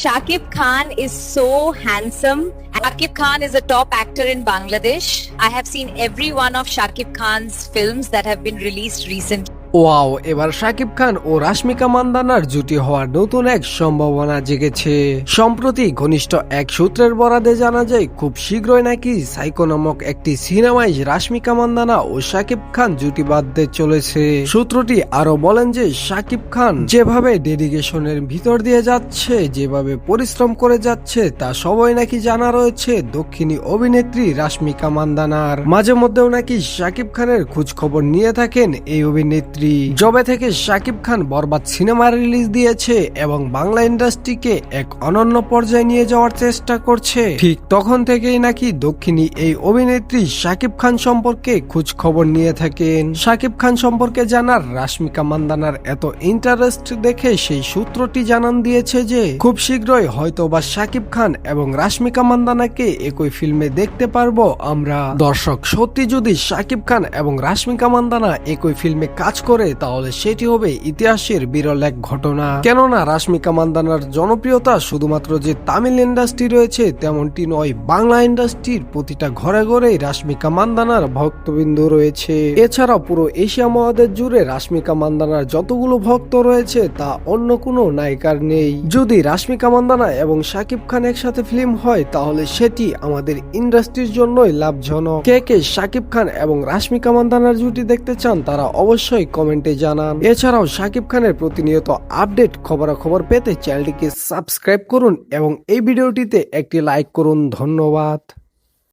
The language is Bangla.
Shakib Khan is so handsome. Shakib Khan is a top actor in Bangladesh. I have seen every one of Shakib Khan's films that have been released recently. Wow, এবার শাকিব খান ও রাশমিকা মান্দানার জুটি হওয়ার নতুন এক সম্ভাবনা জেগেছে। সম্প্রতি ঘনিষ্ঠ এক সূত্রের বরাদে জানা যায়, খুব শীঘ্রই নাকি সাইকো নামক একটি সিনেমায় রাশমিকা মান্দানা ও শাকিব খান জুটি বাঁধতে চলেছে। সূত্রটি আরও বলেন যে শাকিব খান যেভাবে ডেডিকেশনের ভিতর দিয়ে যাচ্ছে, যেভাবে পরিশ্রম করে যাচ্ছে, তা সবাই নাকি জানা রয়েছে দক্ষিণী অভিনেত্রী রাশমিকা মান্দানার। মাঝে মধ্যেও নাকি শাকিব খানের খোঁজ খবর নিয়ে থাকেন এই অভিনেত্রী। জবে থেকে শাকিব খান বরবাদ সিনেমা রিলিজ দিয়েছে এবং বাংলা ইন্ডাস্ট্রিকে এক অনন্য পর্যায়ে নিয়ে যাওয়ার চেষ্টা করছে। ঠিক তখন থেকেই নাকি দক্ষিণী এই অভিনেত্রী শাকিব খান সম্পর্কে খোঁজ খবর নিয়ে থাকেন। শাকিব খান সম্পর্কে জানার রাশমিকা মান্দানার এত ইন্টারেস্ট দেখে সেই সূত্রটি জানান দিয়েছে যে, খুব শীঘ্রই হয়তো বা শাকিব খান এবং রাশমিকা মান্দানাকে একই ফিল্মে দেখতে পারব আমরা। দর্শক, সত্যি যদি শাকিব খান এবং রাশমিকা মান্দানা একই ফিল্মে কাজ করে, তাহলে সেটি হবে ইতিহাসের বিরল এক ঘটনা। কেননা, রাশমিকা মান্দানার জনপ্রিয়তা শুধুমাত্র যে তামিল ইন্ডাস্ট্রি রয়েছে, তেমনটি নয়, বাংলা ইন্ডাস্ট্রির প্রতিটা ঘরে ঘরে রাশমিকা মান্দানার ভক্তবৃন্দ রয়েছে। এছাড়া পুরো এশিয়া মহাদেশ জুড়ে রাশমিকা মান্দানার যতগুলো ভক্ত রয়েছে, তা অন্য কোনো নায়িকার নেই। যদি রাশমিকা মান্দানা এবং শাকিব খান একসাথে ফিল্ম হয়, তাহলে সেটি আমাদের ইন্ডাস্ট্রির জন্যই লাভজনক। কে কে শাকিব খান এবং রাশমিকা মান্দানার জুটি দেখতে চান, তারা অবশ্যই কমেন্টে জানান। এছাড়াও সাকিব খানের প্রতিনিয়ত আপডেট খবরাখবর পেতে চ্যানেলটিকে সাবস্ক্রাইব করুন এবং এই ভিডিওটিতে একটি লাইক করুন। ধন্যবাদ।